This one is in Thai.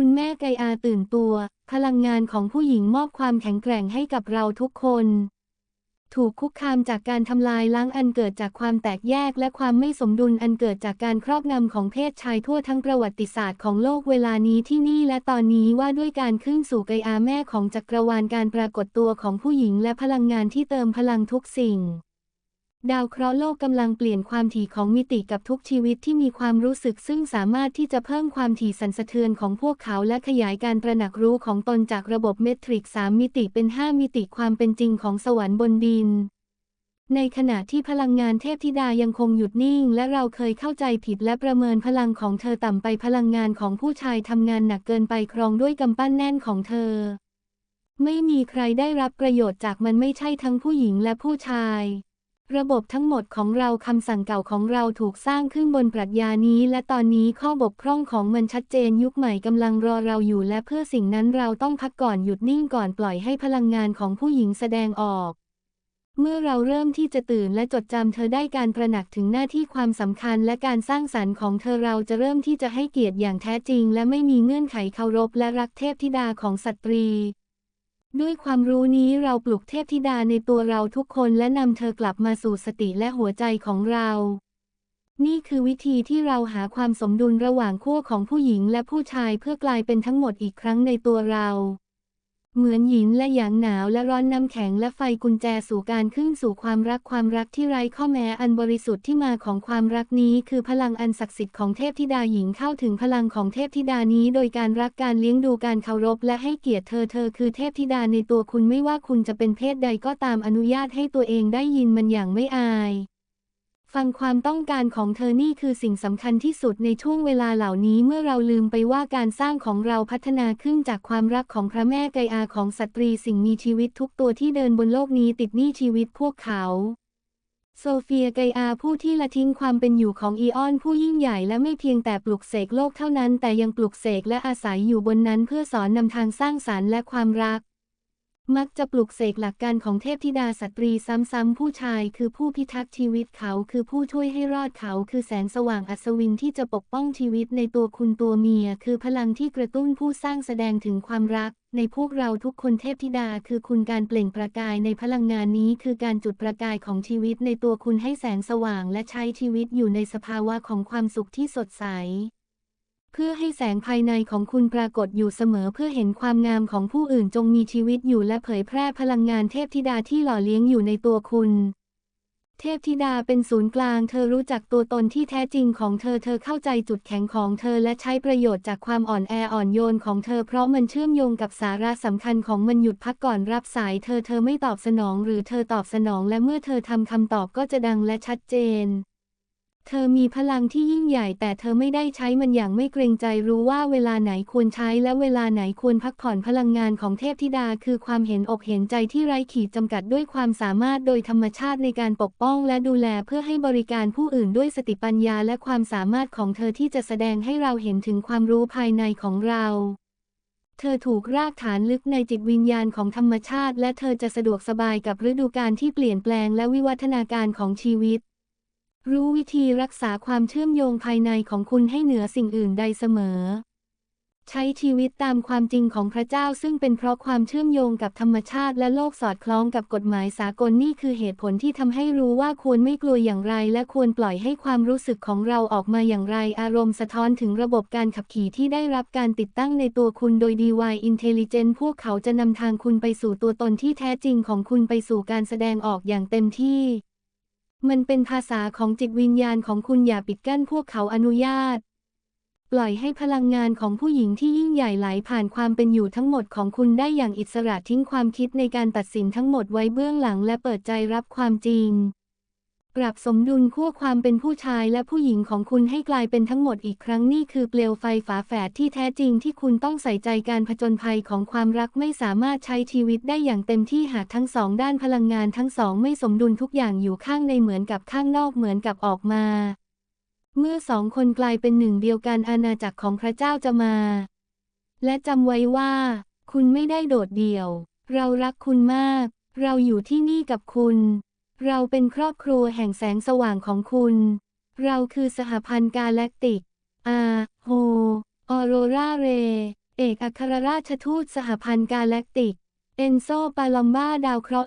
คุณแม่ไกอาตื่นตัว พลังงานของผู้หญิงมอบความแข็งแกร่งให้กับเราทุกคน ถูกคุกคามจากการทำลายล้างอันเกิดจากความแตกแยกและความไม่สมดุลอันเกิดจากการครอบงำของเพศชายทั่วทั้งประวัติศาสตร์ของโลกเวลานี้ที่นี่และตอนนี้ว่าด้วยการขึ้นสู่ไกอาแม่ของจักรวาลการปรากฏตัวของผู้หญิงและพลังงานที่เติมพลังทุกสิ่ง ดาวเคราะห์โลกกำลังเปลี่ยนความถี่ของมิติกับทุกชีวิตที่มีความรู้สึกซึ่งสามารถที่จะเพิ่มความถี่สั่นสะเทือนของพวกเขาและขยายการตระหนักรู้ของตนจากระบบเมตริก 3 มิติเป็น 5 มิติความเป็นจริงของสวรรค์บนดิน ในขณะที่พลังงานเทพธิดายังคงหยุดนิ่ง และเราเคยเข้าใจผิดและประเมินพลังของเธอต่ำไปพลังงานของผู้ชายทำงานหนักเกินไปครองด้วยกำปั้นแน่นของเธอ ไม่มีใครได้รับประโยชน์จากมันไม่ใช่ทั้งผู้หญิงและผู้ชาย ระบบทั้งหมดของเราคำสั่งเก่าของเราถูกสร้างขึ้นบนปรัชญานี้ และตอนนี้ข้อบกพร่องของมันชัดเจนยุคใหม่กำลังรอเราอยู่ และเพื่อสิ่งนั้นเราต้องพักก่อนหยุดนิ่งก่อนปล่อยให้พลังงานของผู้หญิงแสดงออก เมื่อเราเริ่มที่จะตื่นและจดจำเธอได้การตระหนักถึงหน้าที่ความสำคัญและการสร้างสรรค์ของเธอเราจะเริ่มที่จะให้เกียรติอย่างแท้จริง และไม่มีเงื่อนไขเคารพและรักเทพธิดาของสตรี ด้วยความรู้นี้เราปลุกเทพธิดาในตัวเราทุกคนและนำเธอกลับมาสู่สติและหัวใจของเรา นี่คือวิธีที่เราหาความสมดุลระหว่างขั้วของผู้หญิงและผู้ชายเพื่อกลายเป็นทั้งหมดอีกครั้งในตัวเรา เหมือนหยินและหยางหนาวและร้อนน้ำแข็งและไฟกุญแจสู่การขึ้นสู่ความรักความรักที่ไร้ข้อแม้อันบริสุทธิ์ที่มาของความรักนี้ คือพลังอันศักดิ์สิทธิ์ของเทพธิดาหญิงเข้าถึงพลังของเทพธิดานี้ โดยการรักการเลี้ยงดูการเคารพ และให้เกียรติเธอเธอคือเทพธิดาในตัวคุณไม่ว่าคุณจะเป็นเพศใดก็ตามอนุญาตให้ตัวเองได้ยินมันอย่างไม่อาย ฟังความต้องการของเธอนี่คือสิ่งสำคัญที่สุดในช่วงเวลาเหล่านี้เมื่อเราลืมไปว่าการสร้างของเราพัฒนาขึ้นจากความรักของพระแม่ไกอาของสตรีสิ่งมีชีวิตทุกตัวที่เดินบนโลกนี้ติดหนี้ชีวิตพวกเขาโซเฟียไกอาผู้ที่ละทิ้งความเป็นอยู่ของอีออนผู้ยิ่งใหญ่และไม่เพียงแต่ปลุกเสกโลกเท่านั้นแต่ยังปลุกเสกและอาศัยอยู่บนนั้นเพื่อสอนนำทางสร้างสารรค์และความรัก มักจะปลุกเสกหลักการของเทพธิดาสตรีซ้ำๆผู้ชายคือผู้พิทักษ์ชีวิตเขาคือผู้ช่วยให้รอดเขาคือแสงสว่างอัศวินที่จะปกป้องชีวิตในตัวคุณตัวเมีย คือพลังที่กระตุ้นผู้สร้างแสดงถึงความรัก ในพวกเราทุกคนเทพธิดาคือคุณการเปล่งประกายในพลังงานนี้คือการจุดประกายของชีวิตในตัวคุณให้แสงสว่างและใช้ชีวิตอยู่ในสภาวะของความสุขที่สดใส เพื่อให้แสงภายในของคุณปรากฏอยู่เสมอเพื่อเห็นความงามของผู้อื่นจงมีชีวิตอยู่และเผยแพร่พลังงานเทพธิดาที่หล่อเลี้ยงอยู่ในตัวคุณ เทพธิดาเป็นศูนย์กลาง เธอรู้จักตัวตนที่แท้จริงของเธอ เธอเข้าใจจุดแข็งของเธอและใช้ประโยชน์จากความอ่อนแออ่อนโยนของเธอเพราะมันเชื่อมโยงกับสาระสำคัญของมันหยุดพักก่อนรับสายเธอเธอไม่ตอบสนองหรือเธอตอบสนองและเมื่อเธอทำคำตอบก็จะดังและชัดเจน เธอมีพลังที่ยิ่งใหญ่แต่เธอไม่ได้ใช้มันอย่างไม่เกรงใจรู้ว่าเวลาไหนควรใช้และเวลาไหนควรพักผ่อนพลังงานของเทพธิดา คือความเห็นอกเห็นใจที่ไร้ขีดจำกัดด้วยความสามารถโดยธรรมชาติในการปกป้องและดูแลเพื่อให้บริการผู้อื่นด้วยสติปัญญาและความสามารถของเธอที่จะแสดงให้เราเห็นถึงความรู้ภายในของเราเธอถูกรากฐานลึกในจิตวิญญาณของธรรมชาติ และเธอจะสะดวกสบายกับฤดูกาลที่เปลี่ยนแปลงและวิวัฒนาการของชีวิต รู้วิธีรักษาความเชื่อมโยงภายในของคุณให้เหนือสิ่งอื่นใดเสมอ ใช้ชีวิตตามความจริงของพระเจ้าซึ่งเป็นเพราะความเชื่อมโยงกับธรรมชาติและโลกสอดคล้องกับกฎหมายสากลนี่คือเหตุผลที่ทำให้รู้ว่าควรไม่กลัวอย่างไร และควรปล่อยให้ความรู้สึกของเราออกมาอย่างไร อารมณ์สะท้อนถึงระบบการขับขี่ที่ได้รับการติดตั้งในตัวคุณโดย DY Intelligence พวกเขาจะนำทางคุณไปสู่ตัวตนที่แท้จริงของคุณไปสู่การแสดงออกอย่างเต็มที่ มันเป็นภาษาของจิตวิญญาณของคุณอย่าปิดกั้นพวกเขาอนุญาต ปล่อยให้พลังงานของผู้หญิงที่ยิ่งใหญ่ไหลผ่านความเป็นอยู่ทั้งหมดของคุณได้อย่างอิสระทิ้งความคิดในการตัดสินทั้งหมดไว้เบื้องหลังและเปิดใจรับความจริง ปรับสมดุลขั้วความเป็นผู้ชายและผู้หญิงของคุณให้กลายเป็นทั้งหมดอีกครั้งนี่คือเปลวไฟฝาแฝดที่แท้จริงที่คุณต้องใส่ใจการผจญภัยของความรักไม่สามารถใช้ชีวิตได้อย่างเต็มที่หากทั้งสองด้านพลังงานทั้งสองไม่สมดุลทุกอย่างอยู่ข้างในเหมือนกับข้างนอกเหมือนกับออกมา เมื่อสองคนกลายเป็นหนึ่งเดียวกันอาณาจักรของพระเจ้าจะมา และจำไว้ว่า คุณไม่ได้โดดเดี่ยว เรารักคุณมาก เราอยู่ที่นี่กับคุณ เราเป็นครอบครัวแห่งแสงสว่างของคุณ เราคือสหพันธ์กาแล็กติก อาโฮ ออโรราเร เอกอัครราชทูตสหพันธ์กาแล็กติก เอนโซ ปาลอมบ้าดาวเคราะห์